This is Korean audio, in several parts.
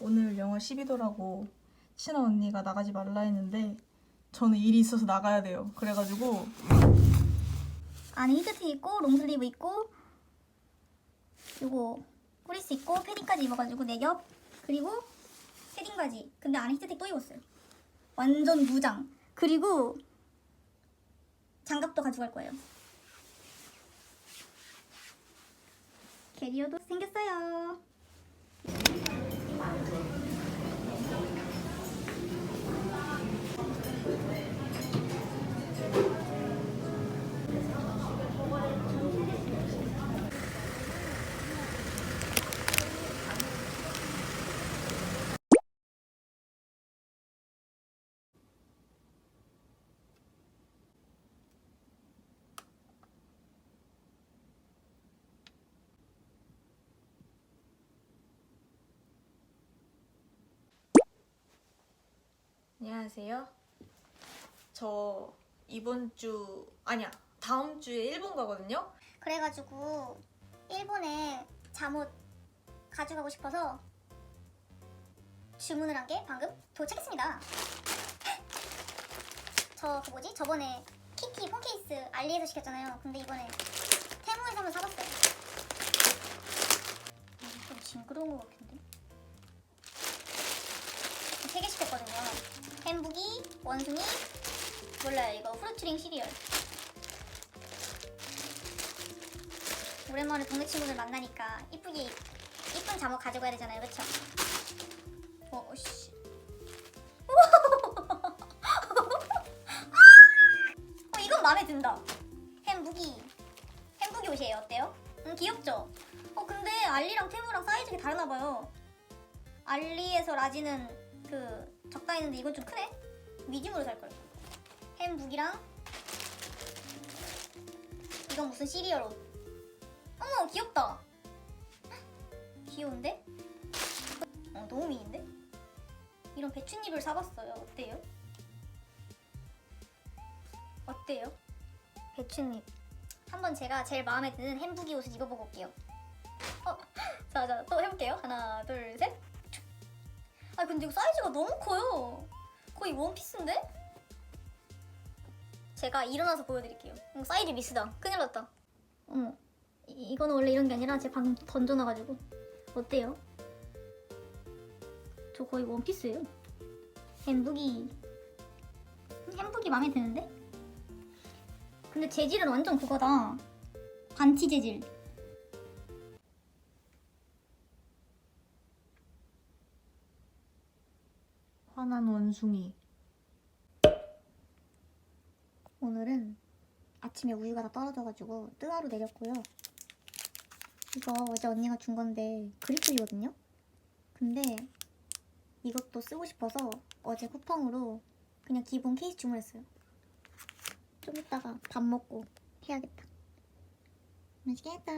오늘 영하 12도라고 친한 언니가 나가지 말라 했는데 저는 일이 있어서 나가야 돼요. 그래가지고 안에 히트텍 있고 롱슬리브 있고 요거 프리스 있고 패딩까지 입어가지고 내 겹 그리고 패딩 바지. 근데 안에 히트텍 또 입었어요. 완전 무장. 그리고 장갑도 가져갈 거예요. 캐리어도 생겼어요 안녕하세요. 저 이번 주 아니야 다음 주에 일본 가거든요. 그래가지고 일본에 잠옷 가져가고 싶어서 주문을 한 게 방금 도착했습니다. 저 그 뭐지? 저번에 키티 폰 케이스 알리에서 시켰잖아요. 근데 이번에 테무에서 한번 사봤어요. 아, 좀 징그러운 것 같은데? 세개 시켰거든요. 햄부기, 원숭이, 몰라요. 이거 후르트링 시리얼. 오랜만에 동네 친구들 만나니까 이쁘게 이쁜 잠옷 가져가야 되잖아요, 그렇죠? 어, 씨. 어, 이건 마음에 든다. 햄무기. 햄무기 옷이에요. 어때요? 음, 귀엽죠? 어, 근데 알리랑 테무랑 사이즈가 다르나 봐요. 알리에서 라지는 그 적당히 있는데 이건 좀 크네. 미디움으로 살 걸. 햄무기랑 이건 무슨 시리얼 옷. 어머 귀엽다 귀여운데? 어 너무 미인데? 이런 배춧잎을 사봤어요 어때요? 어때요? 배춧잎 한번 제가 제일 마음에 드는 햄부기 옷을 입어보고 올게요 어, 자자 또 해볼게요 하나 둘셋 아 근데 이거 사이즈가 너무 커요. 거의 원피스인데? 제가 일어나서 보여드릴게요. 어, 사이즈 미스다. 큰일 났다. 어머 이- 이거는 원래 이런 게 아니라 제가 방금 던져놔가지고. 어때요? 저 거의 원피스예요. 햄부기. 음, 햄부기 마음에 드는데? 근데 재질은 완전 그거다. 반티 재질 화난 원숭이. 오늘은 아침에 우유가 다 떨어져가지고 뜨아로 내렸고요. 이거 어제 언니가 준 건데 그리플이거든요. 근데 이것도 쓰고 싶어서 어제 쿠팡으로 그냥 기본 케이스 주문했어요. 좀 이따가 밥 먹고 해야겠다. 맛있겠다.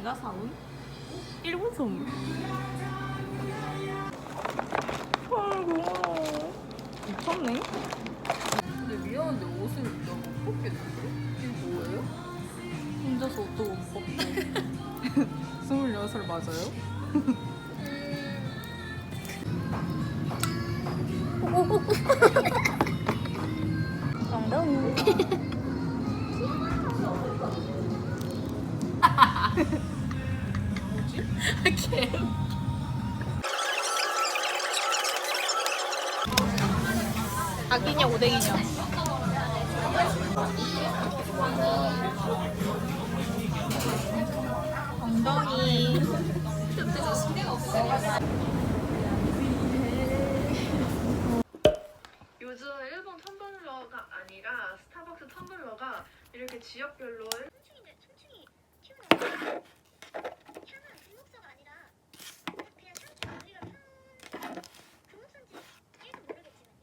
진이가 사온 일본 선물. 아 고마워. 미쳤네. 근데 미안한데 옷을 나못 벗겠는데? 이거 뭐예요? 혼자서 옷도 못 벗고. 26살 맞아요? 아기냐 오뎅이냐. 엉덩이. 요즘 일본 텀블러가 아니라 스타벅스 텀블러가 이렇게 지역별로 층인데 층층이 튀어나와. 향은 금목서가 아니라 그냥 층층 우리가 편 금목서인지 일도 모르겠지만요.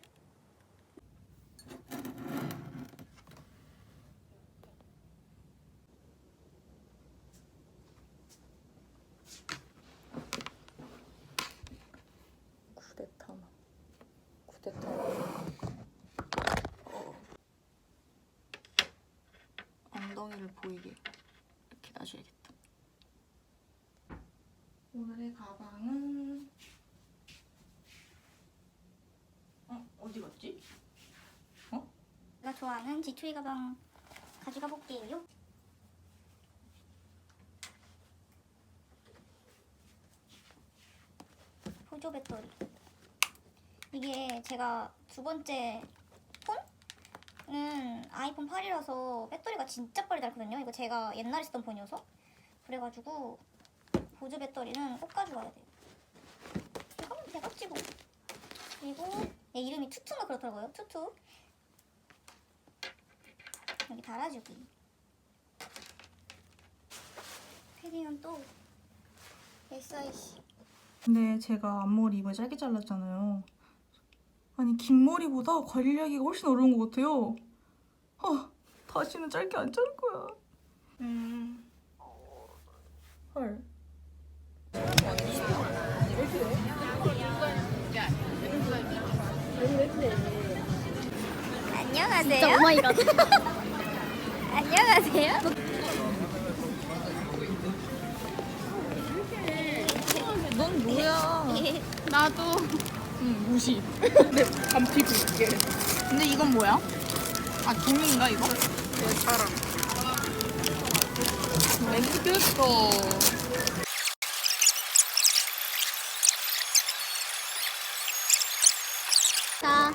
됐다. 어. 엉덩이를 보이게 이렇게 놔줘야겠다. 오늘의 가방은 어 어디 갔지? 제가 좋아하는 지초이 가방 가져가 볼게요. 보조 배터리. 이게 제가 두 번째 폰은 아이폰 8이라서 배터리가 진짜 빨리 닳거든요. 이거 제가 옛날에 쓰던 폰이어서. 그래가지고 보조 배터리는 꼭 가져와야 돼요. 되겠지 뭐. 그리고 얘 이름이 투투가 그렇더라고요. 투투. 여기 달아주기. 패딩은 또 SIC. 근데 제가 앞머리 이번에 짧게 잘랐잖아요. 긴 머리보다 관리하기가 훨씬 어려운 것 같아요. 아 다시는 짧게 안 자를 거야. 음. 헐. 안녕하세요. 오마이갓. 안녕하세요. 넌 뭐야? 나도 응 무시. 근데 감튀고 있게. 근데 이건 뭐야? 아 종인가 이거? 내 사랑. 맛있겠어. 자,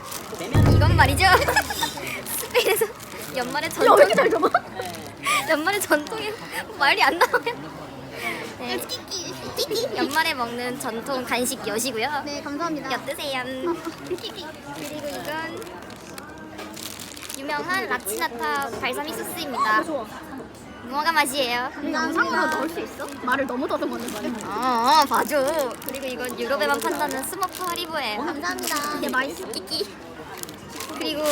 이건 말이죠. 스페인에서 연말에 전통. 여기 잘 잡아. 연말에 전통이 말이 안 나와요. 네. 끼끼. 연말에 먹는 전통 간식 엿이고요. 네, 감사합니다. 엿 드세요. 그리고 이건 유명한 라치나타 발사믹 소스입니다. 무화과 맛이에요. 영상으로 넣을 수 있어? 말을 너무 더듬었는 거 아니야? 어, 봐줘. 그리고 이건 유럽에만 판다는 스모크 하리보예요. 감사합니다. 이게 맛있어? 끼끼. 그리고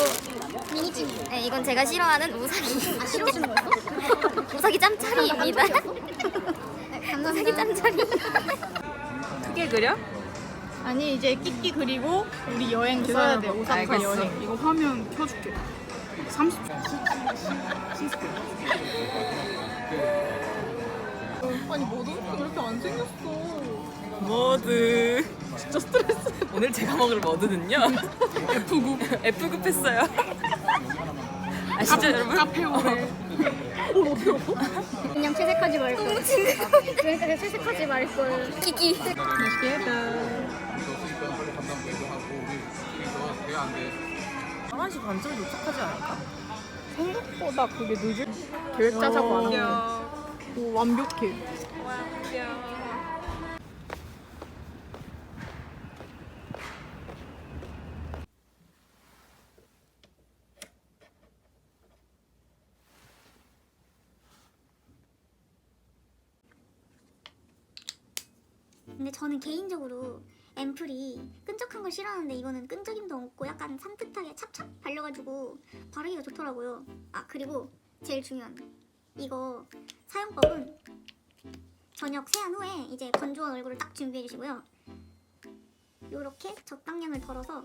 미니찌. 네, 이건 제가 싫어하는 우사기. 아, 싫어주는 거였어? 우사기 짬짜리입니다. 우사기 감사합니다. 짬짜리. 크게 그려? 아니 이제 끼끼 그리고 우리 여행 써야 돼. 오사카 알겠어. 여행. 이거 화면 켜줄게. 30초. 아니 뭐도 그렇게 안 생겼어. 머드. 진짜 스트레스. 오늘 제가 먹을 머드는요. F급. F급 했어요. 아시죠 여러분? 카페 오래. 그냥 채색하지 말걸. 그러니까 그냥 채색하지 말걸. 끼끼. 하나시 반쯤에 도착하지 않을까? 생각보다 그게 늦을 계획 짜자고 안 하고. 오, 완벽해. 근데 저는 개인적으로 앰플이 끈적한 걸 싫어하는데 이거는 끈적임도 없고 약간 산뜻하게 찹찹 발려가지고 바르기가 좋더라고요. 아 그리고 제일 중요한 이거 사용법은 저녁 세안 후에 이제 건조한 얼굴을 딱 준비해 주시고요. 요렇게 적당량을 덜어서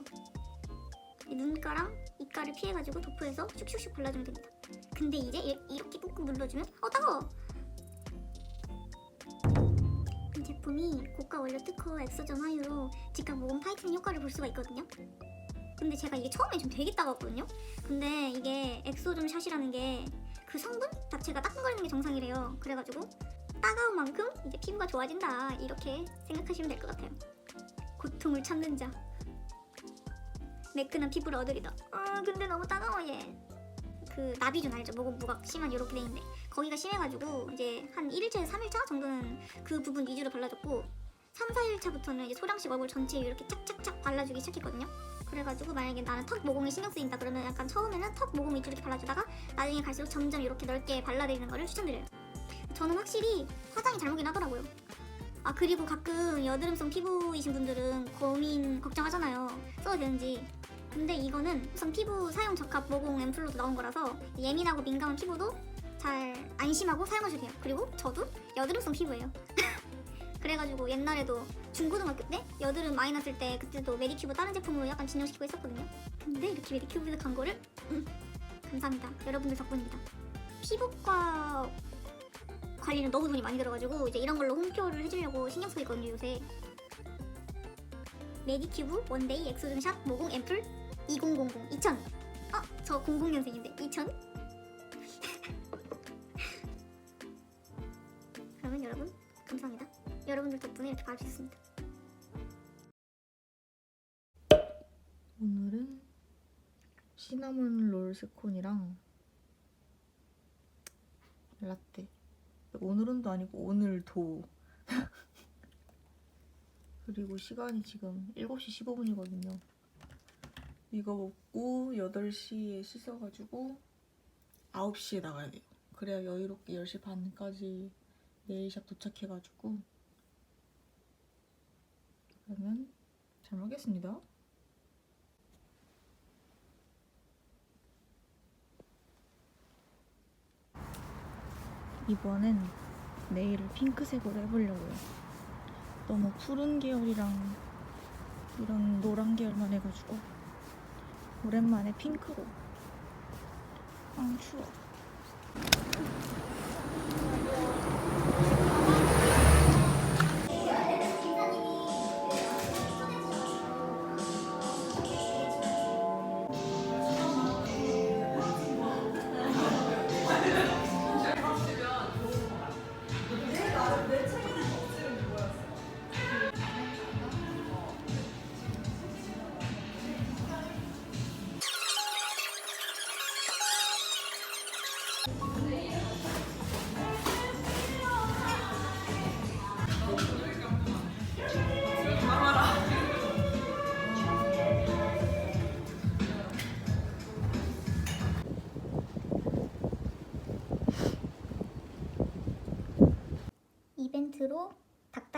이 눈가랑 입가를 피해가지고 도포해서 슉슉슉 발라주면 됩니다. 근데 이제 이- 이렇게 꾹꾹 눌러주면 어 따가워! 제품이 고가 원료 특허 엑소전 화유로 직각 모공 타이트닝 효과를 볼 수가 있거든요. 근데 제가 이게 처음에 좀 되게 따가웠거든요. 근데 이게 엑소전 샷이라는 게 그 성분 자체가 따끔거리는 게 정상이래요. 그래가지고 따가운 만큼 이제 피부가 좋아진다 이렇게 생각하시면 될 것 같아요. 고통을 참는 자. 매끈한 피부를 얻으리다. 아 근데 너무 따가워 얘. 그 나비존 알죠? 모공 부각 심한 이렇게 돼 있는데 거기가 심해가지고 이제 한 1일차에서 3일차 정도는 그 부분 위주로 발라줬고 3, 4일차부터는 이제 소량씩 얼굴 전체에 이렇게 착착착 발라주기 시작했거든요. 그래가지고 만약에 나는 턱 모공에 신경 쓰인다 그러면 약간 처음에는 턱 모공 위주로 이렇게 발라주다가 나중에 갈수록 점점 이렇게 넓게 발라드리는 거를 추천드려요. 저는 확실히 화장이 잘 오긴 하더라고요. 아 그리고 가끔 여드름성 피부이신 분들은 고민 걱정하잖아요. 써도 되는지. 근데 이거는 우선 피부 사용 적합 모공 앰플로도 나온 거라서 예민하고 민감한 피부도 잘 안심하고 사용하셔도 돼요. 그리고 저도 여드름성 피부예요. 그래가지고 옛날에도 중고등학교 때 여드름 많이 났을 때 그때도 메디큐브 다른 제품으로 약간 진정시키고 했었거든요. 근데 이렇게 메디큐브에서 간 거를 음, 감사합니다. 여러분들 덕분입니다. 피부과 관리는 너무 돈이 많이 들어가지고 이제 이런 걸로 홈케어를 해주려고 신경 쓰고 있거든요 요새. 메디큐브 원데이 엑소즘샵 모공 앰플 2000 2000. 어? 저 00년생인데 2000? 여러분 감사합니다. 여러분들 덕분에 이렇게 봐줄 수 있습니다. 오늘은 시나몬 롤 스콘이랑 라떼. 오늘은도 아니고 오늘도. 그리고 시간이 지금 7시 15분이거든요. 이거 먹고 8시에 씻어가지고 9시에 나가야 돼요. 그래야 여유롭게 10시 반까지 네일샵 도착해가지고 그러면 잘 먹겠습니다. 이번엔 네일을 핑크색으로 해보려고요. 너무 푸른 계열이랑 이런 노란 계열만 해가지고 오랜만에 핑크로. 아 추워.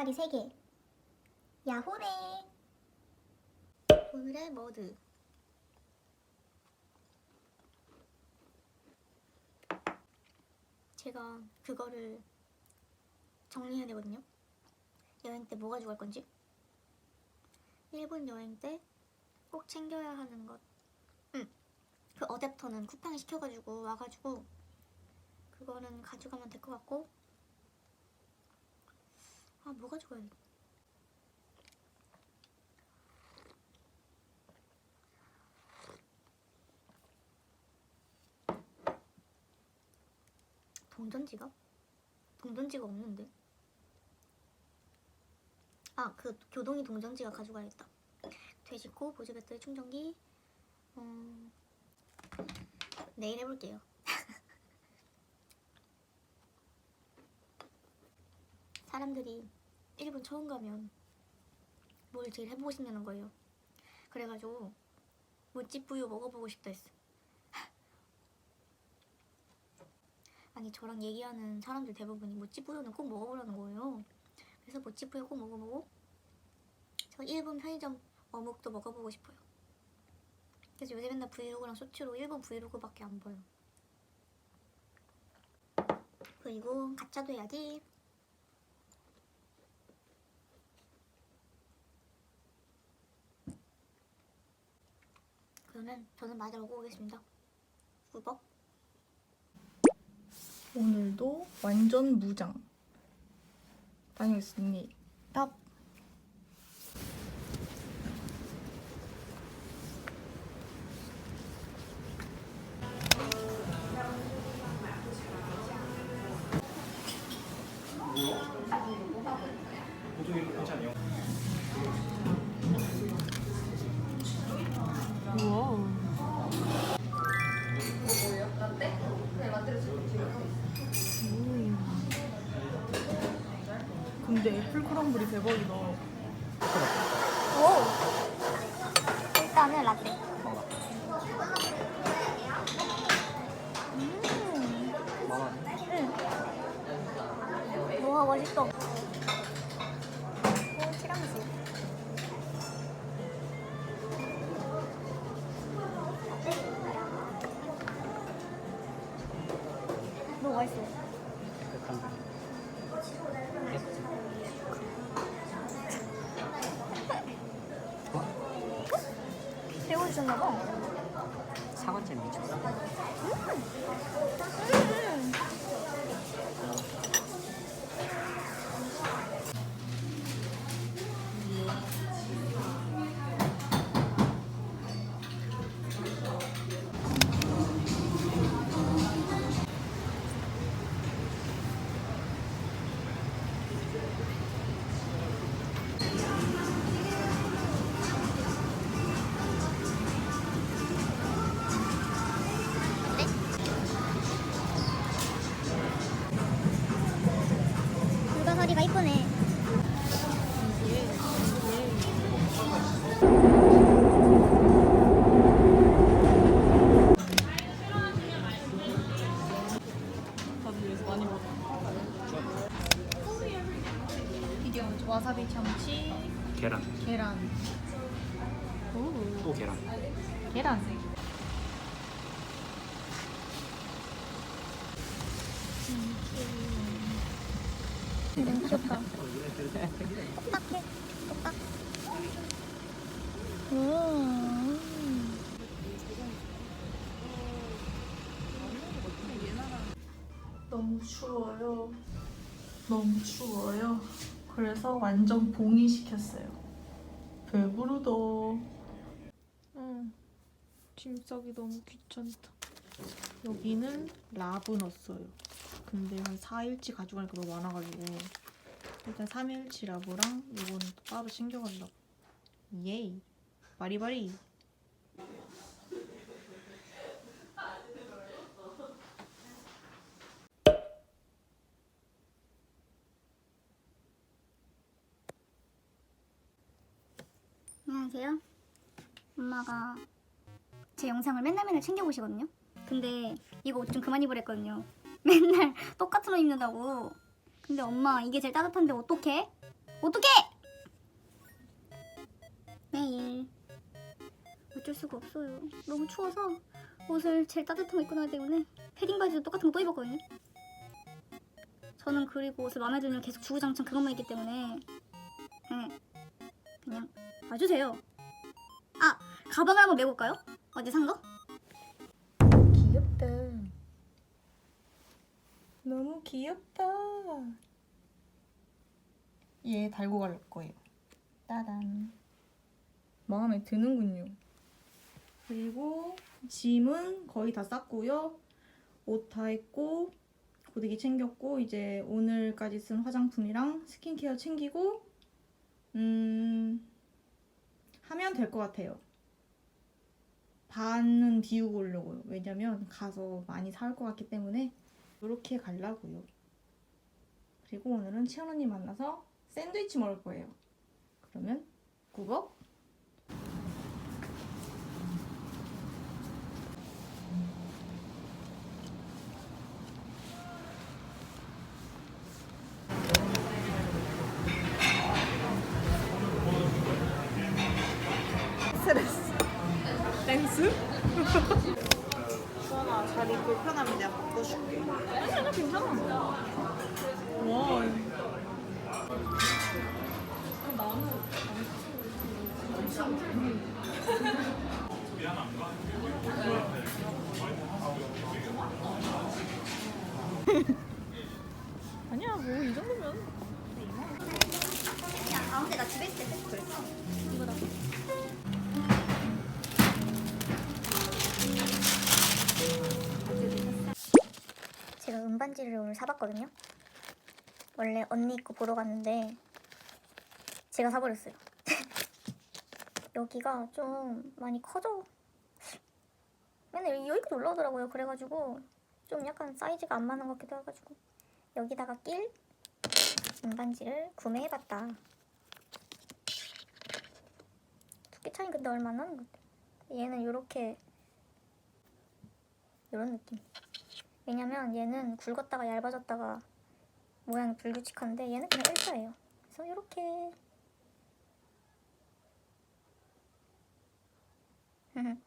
닭다리 3개. 야호네. 오늘의 머드. 제가 그거를 정리해야 되거든요. 여행 때 뭐 가지고 갈 건지. 일본 여행 때 꼭 챙겨야 하는 것. 응. 그 어댑터는 쿠팡에 시켜가지고 와가지고 그거는 가져가면 될 것 같고 아, 뭐 가져가야 돼? 동전 지갑? 동전 지갑 없는데? 아, 그 교동이 동전 지갑 가져가야겠다. 돼지코, 보조 배터리 충전기. 음, 내일 해볼게요. 사람들이 일본 처음 가면 뭘 제일 해보고 싶냐는 거예요. 그래가지고 모찌뿌유 먹어보고 싶다 했어. 아니 저랑 얘기하는 사람들 대부분이 모찌뿌유는 꼭 먹어보라는 거예요. 그래서 모찌뿌유 꼭 먹어보고 저 일본 편의점 어묵도 먹어보고 싶어요. 그래서 요새 맨날 브이로그랑 쇼츠로 일본 브이로그밖에 안 봐요. 그리고 가짜도 해야지. 그러면 저는 마저 먹고 오겠습니다. 구벅. 오늘도 완전 무장 다녀오겠습니다. 근데 애플 크럼블이 대박이다. 오. 일단은 라떼. 음. 응. 와 맛있어. 오 티라미수. 너무 맛있어. 하셨나 봐. 계란. 귀엽다. 똑딱해. 똑딱. 음. 너무 추워요. 너무 추워요. 그래서 완전 봉이 시켰어요. 배부르다. 응. 짐 싸기 너무 귀찮다. 여기는 라브 넣었어요. 근데 한 4일치 가져가니까 너무 많아가지고 일단 3일치 라브랑 또 따로 챙겨가려고. 예이. 바리바리. 안녕하세요. 엄마가 제 영상을 맨날 맨날 챙겨보시거든요. 근데 이거 옷 좀 그만 입으랬거든요. 맨날 똑같은 옷 입는다고. 근데 엄마 이게 제일 따뜻한데 어떡해? 어떡해? 매일 어쩔 수가 없어요. 너무 추워서 옷을 제일 따뜻한 거 입고 나기 때문에 패딩 바지도 똑같은 거 또 입었거든요. 저는 그리고 옷을 마음에 들면 계속 주구장창 그것만 입기 때문에 네, 그냥 봐주세요. 아 가방을 한번 메고 올까요? 어제 산 거? 귀엽다. 너무 귀엽다. 얘 달고 갈 거예요. 따단. 마음에 드는군요. 그리고 짐은 거의 다 쌌고요. 옷 다 했고 고데기 챙겼고 이제 오늘까지 쓴 화장품이랑 스킨케어 챙기고 음 하면 될 것 같아요. 반은 비우고 오려고요. 왜냐면 가서 많이 사올 것 같기 때문에 이렇게 가려고요. 그리고 오늘은 치연 언니 만나서 샌드위치 먹을 거예요. 그러면 구벅 스? 수원아 자리 불편하면 내가 바꿔줄게. 괜찮아 괜찮아. 와. 아니야 오늘 사봤거든요. 원래 언니 입고 보러 갔는데 제가 사버렸어요. 여기가 좀 많이 커져. 맨날 여기까지 올라오더라고요. 그래가지고 좀 약간 사이즈가 안 맞는 것 같기도 해가지고 여기다가 낄 은반지를 구매해봤다. 두께 차이 근데 얼마 안 나는 것 같아. 얘는 이렇게 이런 느낌. 왜냐면 얘는 굵었다가 얇아졌다가 모양이 불규칙한데 얘는 그냥 일자예요. 그래서 이렇게